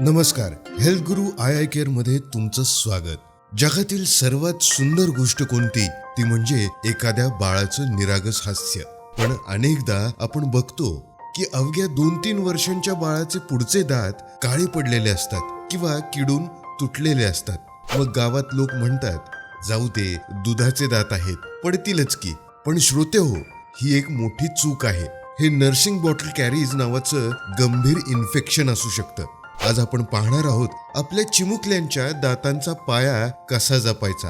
नमस्कार health Guru I I केअरमध्ये तुमचं स्वागत. जगातील सर्वात सुंदर गोष्ट कोणती? ती म्हणजे एखाद्या बाळाचं निरागस हास्य. पण अनेकदा आपण बघतो की अवघ्या दोन तीन वर्षांच्या बाळाचे पुढचे दात काळे पडलेले असतात किंवा किडून तुटलेले असतात. मग गावात लोक म्हणतात जाऊ दे दुधाचे दात आहेत पडतीलच की. पण श्रोते हो ही एक मोठी चूक आहे. हे नर्सिंग बॉटल कॅरीज नावाचं गंभीर इन्फेक्शन असू शकतं. आज आपण पाहणार आहोत आपल्या चिमुकल्यांच्या दातांचा पाया कसा जपायचा.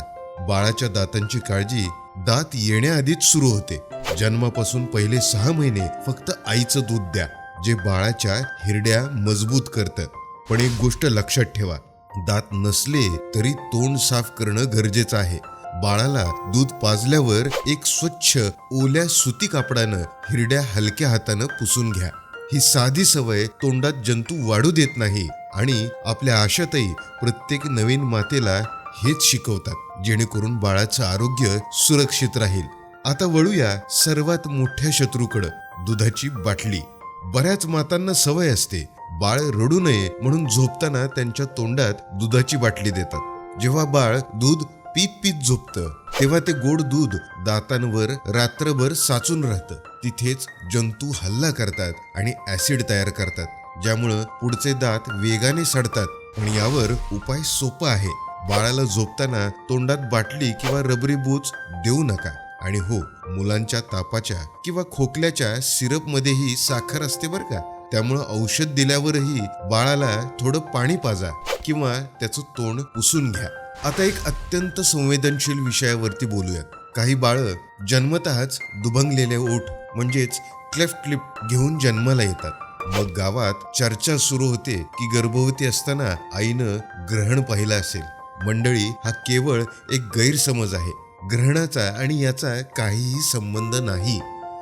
बाळाच्या दातांची काळजी दात येण्याआधीच सुरू होते. जन्मापासून पहिले सहा महिने फक्त आईचं दूध द्या जे बाळाच्या हिरड्या मजबूत करतं. पण एक गोष्ट लक्षात ठेवा दात नसले तरी तोंड साफ करणं गरजेचं आहे. बाळाला दूध पाजल्यावर एक स्वच्छ ओल्या सुती कापडानं हिरड्या हलक्या हातानं पुसून घ्या. ही साधी सवय तोंडात जंतू वाढू देत नाही आणि आपल्या आशातही प्रत्येक नवीन मातेला हेच शिकवतात जेणेकरून बाळाचं आरोग्य सुरक्षित राहील. आता वळूया सर्वात मोठ्या शत्रूकडं दुधाची बाटली. बऱ्याच मातांना सवय असते बाळ रडू नये म्हणून झोपताना त्यांच्या तोंडात दुधाची बाटली देतात. जेव्हा बाळ दूध पीत पीत झोपतं तेव्हा ते गोड दूध दातांवर रात्रभर साचून राहतं. तिथेच जंतू हल्ला करतात आणि ऍसिड तयार करतात ज्यामुळं पुढचे दात वेगाने सडतात. पण यावर उपाय सोपा आहे. बाळाला झोपताना तोंडात बाटली किंवा रबरी बूच देऊ नका. आणि हो मुलांच्या तापाच्या किंवा खोकल्याच्या सिरपमध्येही साखर असते बरं का. त्यामुळं औषध दिल्यावरही बाळाला थोडं पाणी पाजा किंवा त्याचं तोंड पुसून घ्या. आता एक अत्यंत संवेदनशील विषयावरती बोलूयात. काही बाळं जन्मतःच दुभंगलेले ओठ म्हणजेच क्लेफ्ट लिप घेऊन जन्माला येतात. मग गावात चर्चा सुरू होते की गर्भवती असताना आईनं ग्रहण पाहिलं असेल. मंडळी हा केवळ एक गैरसमज आहे. ग्रहणाचा आणि याचा काहीही संबंध नाही.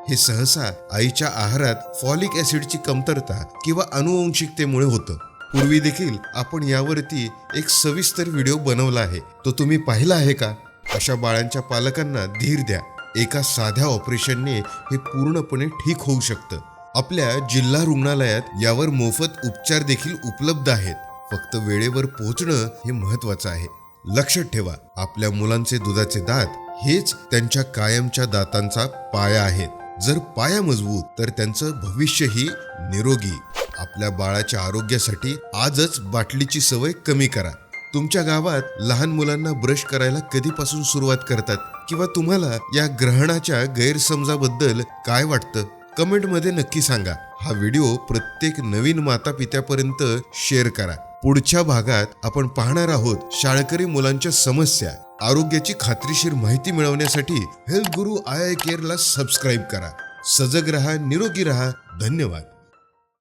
हे सहसा आईच्या आहारात फॉलिक ऍसिडची कमतरता किंवा अनुवंशिकतेमुळे होतं. पूर्वी देखील आपण यावरती एक सविस्तर व्हिडिओ बनवला आहे. तो तुम्ही पाहिला आहे का? अशा बाळांच्या पालकांना धीर द्या. एका साध्या ऑपरेशनने हे पूर्णपणे ठीक होऊ शकतं. आपल्या जिल्हा रुग्णालयात यावर मोफत उपचार देखील उपलब्ध आहेत. फक्त वेळेवर पोहोचणं हे महत्वाचं आहे. लक्षात ठेवा आपल्या मुलांचे दुधाचे दात हेच त्यांच्या कायमच्या दातांचा पाया आहेत. जर पाया मजबूत तर त्यांचं भविष्यही निरोगी. आपल्या बाळाच्या आरोग्यासाठी आजच बाटलीची सवय कमी करा. तुमच्या गावात लहान मुलांना ब्रश करायला कधीपासून सुरुवात करतात? किंवा तुम्हाला या ग्रहणाच्या गैरसमजाबद्दल काय वाटतं? कमेंटमध्ये नक्की सांगा. हा व्हिडिओ प्रत्येक नवीन माता पित्यापर्यंत शेअर करा. पुढच्या भागात आपण पाहणार आहोत शाळकरी मुलांच्या समस्या. आरोग्याची खात्रीशीर माहिती मिळवण्यासाठी health Guru I I केअरला subscribe करा. सजग रहा निरोगी रहा. धन्यवाद.